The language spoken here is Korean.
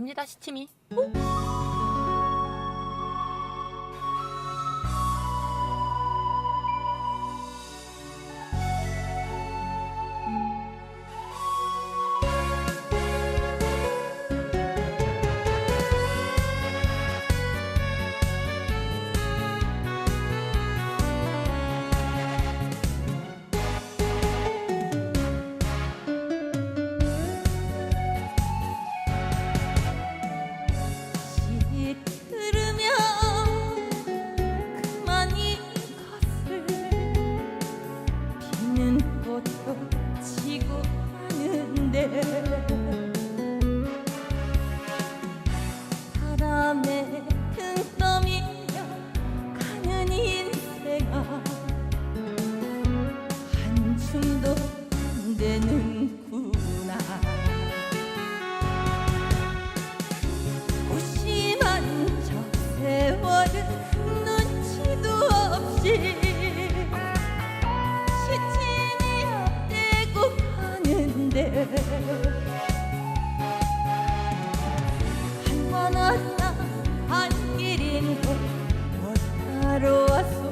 갑니다 시치미 오! oh, oh. parou.